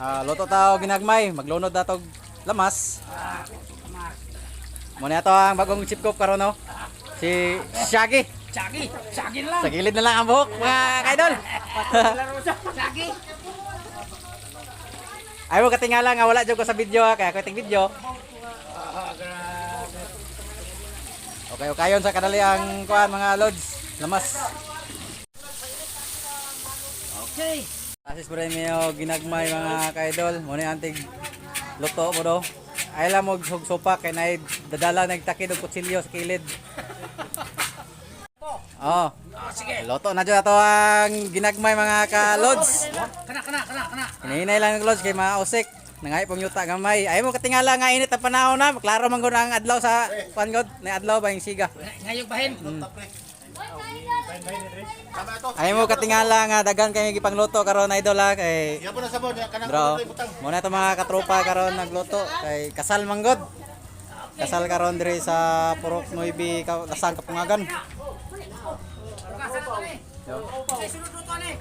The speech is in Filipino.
Ah, luto tao ginagmay, maglunod na tog lamas. Muna ito ang bagong chip cook karon no. Si Shaggy. Sagi na lang! Sa gilid na lang ang buhok, mga kaidol. Sagi! Ayaw mo katingala nga wala jud ko sa video ha, kaya ko ting video. Okay, kayon sa kadali ang kuan mga lods. Lamas. Okay! Asis premio ginagmay mga kaidol. Muna antig luto mo do. Ay lang mo hug sopa kay naid dadala nagtakid og kutsilyo sa kilid. Oh, Ah, sige! luto na jud ato ang ginagmay mga ka-lods. Kana, kana, kana, kana! Hinahinay lang ng lods kay mausik. Nangay pong yuta gamay. Ay mo katingala nga init ang panahon na. Klaro man ang adlaw sa pangod. Na adlaw ba yung siga. Ngay- Ngayog bahin! Ay mo katingala nga dagan kay gipangluto karon idol ha kay Yan po na sabon, kanang Bro, muna ito mga katropa karon nagluto kay kasal manggod. Kasal karon diri sa Purok Nuibi, Lasang Kapungagan. Kasan na kami! Sige, sunod luto ni!